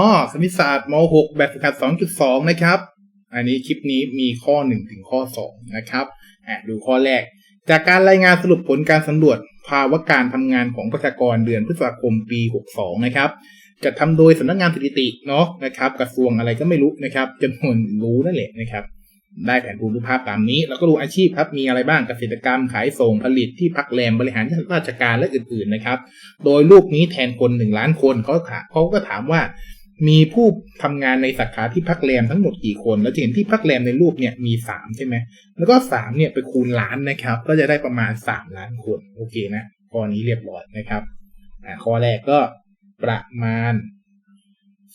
อ๋อคณิตศาสตร์ม .6 แบบฝึกหัด 2.2 นะครับ อันนี้คลิปนี้มีข้อ 1 ถึงข้อ 2 นะครับอะดูข้อแรก จากการรายงานสรุปผลการสำรวจภาวะการทำงานของประชากรเดือนพฤษภาคมปี 62 นะครับจัดทำโดยสำนักงานสถิติเนาะนะครับกระทรวงอะไรก็ไม่รู้นะครับจำนวนรู้นั่นแหละนะครับ ได้แผนภูมิรูปภาพตามนี้ แล้วก็ดูอาชีพครับ มีอะไรบ้างเกษตรกรรมขายส่งผลิตที่พักแรมบริหารราชการและอื่นๆนะครับ โดยรูปนี้แทนคนหนึ่งล้านคนเขาถามเขาก็ถามว่า มีผู้ทำงานในสาขาที่พักแรมทั้งหมดกี่คน แล้วจะเห็นที่พักแรมในรูปเนี่ยมีสามใช่ไหม แล้วก็สามเนี่ยไปคูณล้านนะครับ ก็จะได้ประมาณสามล้านคน โอเคนะข้อนี้เรียบร้อยนะครับอ่าข้อแรกก็ประมาณ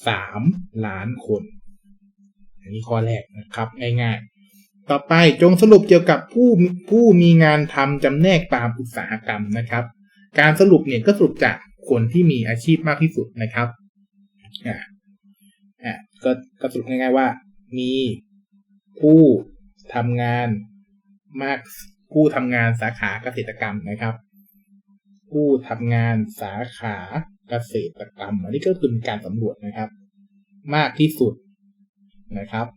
สามล้านคน อันนี้ข้อแรกนะครับ ง่ายๆ ต่อไปจงสรุปเกี่ยวกับผู้ผู้มีงานทำจำแนกตามอุตสาหกรรมนะครับ การสรุปเนี่ยก็สรุปจากคนที่มีอาชีพมากที่สุดนะครับ อ่าอ่าก็ก็สรุปง่ายๆว่า มีผู้ทำงานมากผู้ทำงานสาขาเกษตรกรรมนะครับ ผู้ทำงานสาขาเกษตรกรรม อันนี้ก็คือการสำรวจนะครับ มากที่สุดนะครับ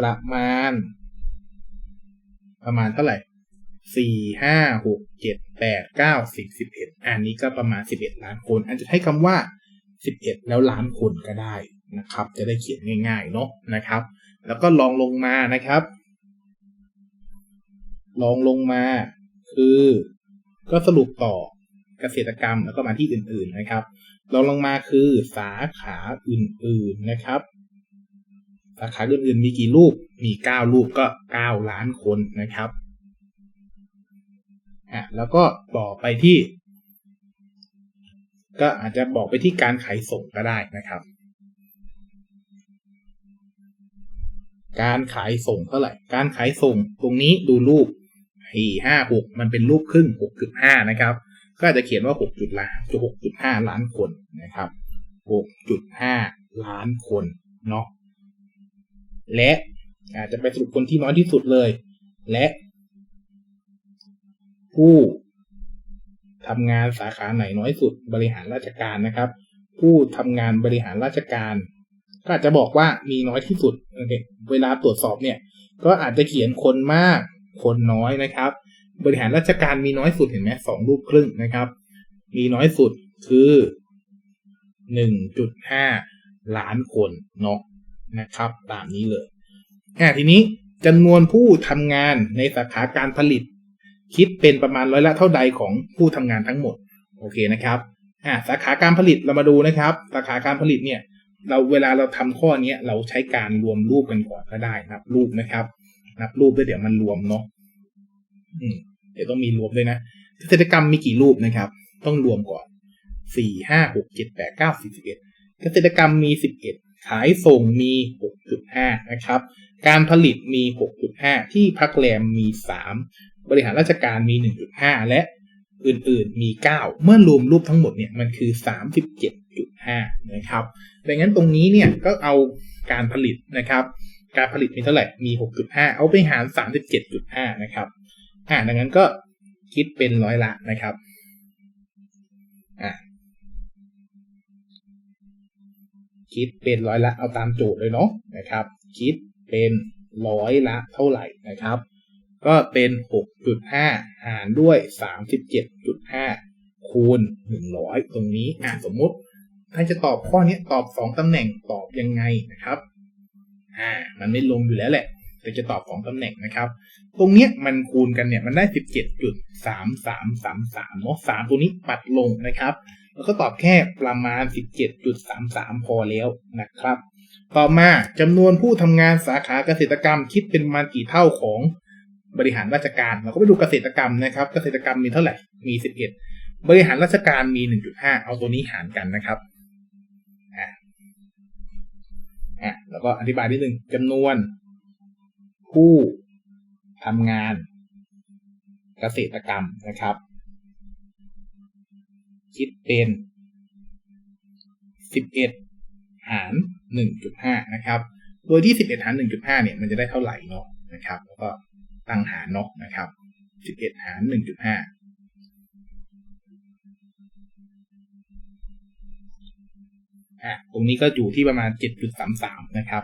ประมาณ ประมาณเท่าไหร่สี่ห้าหกเจ็ดแปดเก้าสิบสิบเอ็ดอันนี้ก็ประมาณสิบเอ็ดล้านคน อาจจะใช้คำว่าสิบเอ็ดแล้วล้านคนก็ได้ นะครับ จะได้เขียนง่ายๆเนาะนะครับ แล้วก็ลองลงมานะครับ ลองลงมา คือ ก็สรุปต่อเกษตรกรรมแล้วก็มาที่อื่นๆนะครับลองลงมาคือสาขาอื่นๆนะครับ สาขาอื่นๆมีกี่รูปมีเก้ารูปก็เก้าล้านคนนะครับอะแล้วก็ต่อไปที่ ก็อาจจะบอกไปที่การขายส่งก็ได้นะครับ การขายส่งเท่าไหร่ การขายส่งตรงนี้ดูรูปสี่ห้าหกมันเป็นรูปครึ่งหกจุดห้านะครับ ก็อาจจะเขียนว่าหกจุดล้านหกจุดห้าล้านคนนะครับหกจุดห้าล้านคนเนาะและอาจจะไปสรุปคนที่น้อยที่สุดเลย และ ผู้ทำงานสาขาไหนน้อยสุดบริหารราชการนะครับ ผู้ทำงานบริหารราชการ ก็อาจจะบอกว่ามีน้อยที่สุดเวลาตรวจสอบเนี่ย ก็อาจจะเขียนคนมาก คนน้อยนะครับ บริหารราชการมีน้อยสุดเห็นไหมสองรูปครึ่งนะครับ มีน้อยสุดคือหนึ่งจุดห้าล้านคนเนาะนะครับ ตามนี้เลยอ่าทีนี้จำนวนผู้ทำงานในสาขาการผลิต คิดเป็นประมาณร้อยละเท่าใดของผู้ทำงานทั้งหมด โอเคนะครับอ่าสาขาการผลิตเรามาดูนะครับ สาขาการผลิตเนี่ย เราเวลาเราทำข้อนี้เราใช้การรวมรูปกันก่อนก็ได้นับรูปนะครับ นับรูปด้วยเดี๋ยวมันรวมเนาะเดี๋ยวต้องมีรวมด้วยนะเกษตรกรรมมีกี่รูปนะครับ ต้องรวมก่อนสี่ห้าหกเจ็ดแปดเก้าสิบสิบเอ็ดเกษตรกรรมมีสิบเอ็ดขายส่งมี6.5นะครับ การผลิตมี6.5ที่พักแรมมี3บริหารราชการมี1.5และอื่นๆมี9เมื่อรวมรูปทั้งหมดเนี่ยมันคือ37.5นะครับ ดังนั้นตรงนี้เนี่ยก็เอาการผลิตนะครับ การผลิตมีเท่าไหร่ มี 6.5 เอาไปหาร 37.5 นะครับ อ่า ดังนั้นก็คิดเป็นร้อยละนะครับ อ่าคิดเป็นร้อยละ เอาตามโจทย์เลยเนาะนะครับ คิดเป็นร้อยละเท่าไหร่นะครับ ก็เป็น 6.5 หารด้วย 37.5 คูณ 100 ตรงนี้ อ่าสมมุติ ถ้าจะตอบข้อนี้ตอบ2ตำแหน่งตอบยังไงนะครับ อ่า มันไม่ลงอยู่แล้วแหละ แต่จะตอบ2ตำแหน่งนะครับ ตรงเนี้ยมันคูณกันเนี่ยมันได้17.3333เนาะ3ตัวนี้ปัดลงนะครับ แล้วก็ตอบแค่ประมาณ17.33พอแล้วนะครับ ต่อมาจำนวนผู้ทำงานสาขาเกษตรกรรมคิดเป็นประมาณกี่เท่าของบริหารราชการเราก็ไปดูเกษตรกรรมนะครับ เกษตรกรรมมีเท่าไหร่มี11บเจ็ดบริหารราชการมี1.5เอาตัวนี้หารกันนะครับ อ่าแล้วก็อธิบายนิดนึงจำนวน ผู้ทำงานเกษตรกรรมนะครับ คิดเป็น11หาร1.5นะครับ โดยที่11หาร1.5เนี่ยมันจะได้เท่าไหร่เนาะนะครับ แล้วก็ตั้งหารเนาะนะครับ11หาร1.5 อะตรงนี้ก็อยู่ที่ประมาณเจ็ดจุดสามสามนะครับ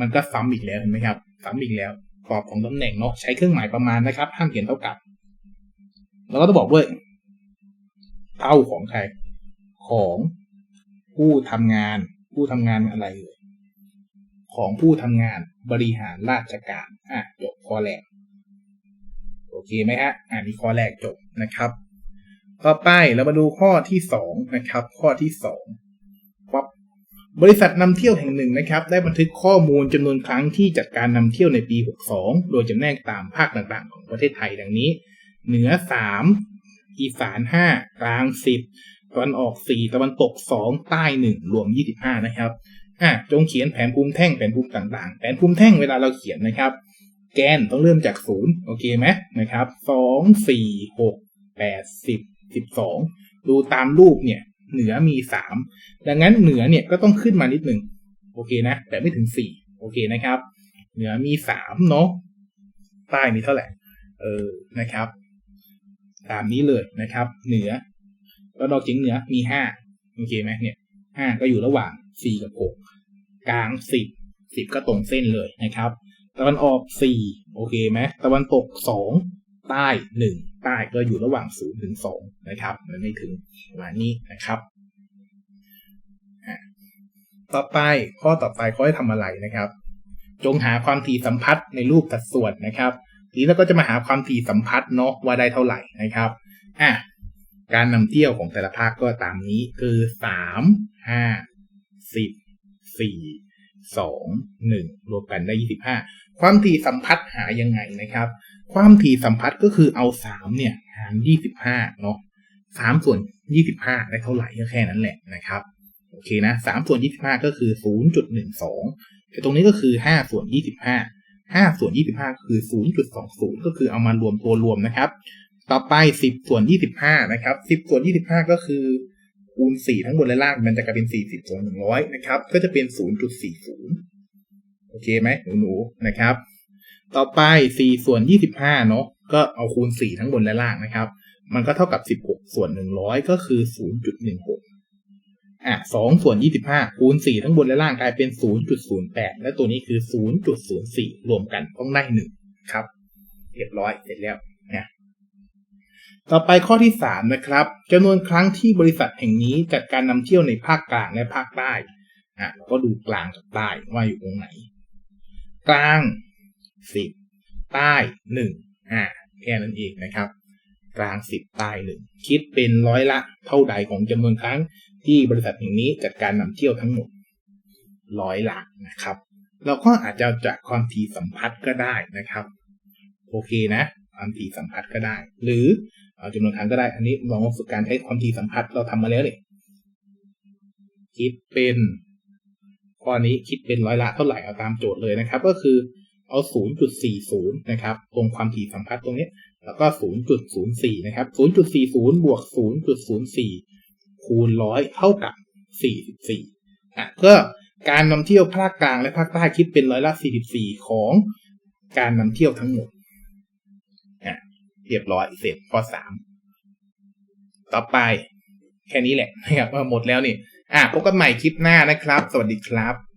มันก็ซ้ำอีกแล้วเห็นไหมครับ ซ้ำอีกแล้วกรอบของตำแหน่งเนาะใช้เครื่องหมายประมาณนะครับ ห้ามเขียนเท่ากับ แล้วก็ต้องบอกด้วยเท่าของใคร ของผู้ทำงาน ผู้ทำงานอะไรเอ่ยของผู้ทำงานบริหารราชการ อะจบข้อแรก โอเคไหมฮะอ่านี่ข้อแรกจบนะครับ ต่อไปเรามาดูข้อที่สองนะครับ ข้อที่สอง บริษัทนำเที่ยวแห่งหนึ่งนะครับได้บันทึกข้อมูลจำนวนครั้งที่จัดการนำเที่ยวในปี 62 โดยจำแนกตามภาคต่างๆ ของประเทศไทยดังนี้ เหนือ 3 อีสาน 5 กลาง 10 ตะวันออก 4 ตะวันตก 2 ใต้ 1 รวม 25 นะครับอะจงเขียนแผนภูมิแท่งแผนภูมิต่างๆ แผนภูมิแท่งเวลาเราเขียนนะครับ แกนต้องเริ่มจากศูนย์โอเคไหมนะครับสองสี่หกแปดสิบสิบสองดูตามรูปเนี่ย เหนือมีสามดังนั้นเหนือเนี่ยก็ต้องขึ้นมานิดหนึ่งโอเคนะ แต่ไม่ถึงสี่โอเคนะครับ เหนือมีสามเนาะใต้มีเท่าไหร่เออนะครับ ตามนี้เลยนะครับ เหนือแล้วดอกเฉียงเหนือมีห้าโอเคไหมเนี่ยห้าก็อยู่ระหว่างสี่กับหกกลางสิบสิบก็ตรงเส้นเลยนะครับ ตะวันออกสี่โอเคไหมตะวันตกสองใต้หนึ่ง ใต้ก็อยู่ระหว่างศูนย์ถึงสองนะครับ มันไม่ถึงประมาณนี้นะครับ ต่อไปข้อต่อไปเขาให้ทำอะไรนะครับ จงหาความถี่สัมพัทธ์ในรูปสัดส่วนนะครับทีนี้เราก็จะมาหาความถี่สัมพัทธ์เนาะว่าได้เท่าไหร่นะครับอะการนำเที่ยวของแต่ละภาคก็ตามนี้คือสามห้าสิบสี่สองหนึ่งรวมกันได้ยี่สิบห้า ความถี่สัมพัทธ์หายังไงนะครับ ความถี่สัมพัทธ์ก็คือเอาสามเนี่ยหารยี่สิบห้าเนาะสามส่วนยี่สิบห้าได้เท่าไหร่ก็แค่นั้นแหละนะครับโอเคนะสามส่วนยี่สิบห้าก็คือศูนย์จุดหนึ่งสองแต่ตรงนี้ก็คือห้าส่วนยี่สิบห้าห้าส่วนยี่สิบห้าคือศูนย์จุดสองศูนย์ก็คือเอามารวมตัวรวมนะครับ ต่อไปสิบส่วนยี่สิบห้านะครับสิบส่วนยี่สิบห้าก็คือคูณสี่ทั้งบนและล่างมันจะกลายเป็นสี่สิบส่วนหนึ่งร้อยนะครับ ก็จะเป็นศูนย์จุดสี่ศูนย์ โอเคไหมหนูหนูๆนะครับ ต่อไป4ส่วน25เนาะก็เอาคูณ4ทั้งบนและล่างนะครับ มันก็เท่ากับ16ส่วน100ก็คือ0.16อะ2ส่วน25คูณ4ทั้งบนและล่างกลายเป็น0.08และตัวนี้คือ0.04รวมกันต้องได้1ครับ เรียบร้อยเสร็จแล้วนะต่อไปข้อที่3นะครับจำนวนครั้งที่บริษัทแห่งนี้จัดการนำเที่ยวในภาคกลางและภาคใต้อะเราก็ดูกลางกับใต้ว่าอยู่ตรงไหน กลางสิบใต้หนึ่งอ่าแค่นั้นเองนะครับ กลางสิบใต้หนึ่งคิดเป็นร้อยละเท่าใดของจำนวนครั้งที่บริษัทแห่งนี้จัดการนำเที่ยวทั้งหมดร้อยละนะครับ เราก็อาจจะจากความถี่สัมพัทธ์ก็ได้นะครับ โอเคนะความถี่สัมพัทธ์ก็ได้ หรือเอาจำนวนครั้งก็ได้ อันนี้ลองฝึกการใช้ความถี่สัมพัทธ์เราทำมาแล้วเนี่ยคิดเป็น ข้อนี้คิดเป็นร้อยละเท่าไหร่เอาตามโจทย์เลยนะครับ ก็คือเอา 0.40 นะครับ ตรงความถี่สัมพัทธ์ตรงนี้ แล้วก็ 0.04 นะครับ 0.40 บวก 0.04 คูณ100เท่ากับ 44อะเพื่อการนำเที่ยวภาคกลางและภาคใต้คิดเป็นร้อยละ 44 ของการนำเที่ยวทั้งหมดอะเรียบร้อยเสร็จข้อ 3 ต่อไปแค่นี้แหละนะครับว่าหมดแล้วนี่ อะพบกันใหม่คลิปหน้านะครับ สวัสดีครับ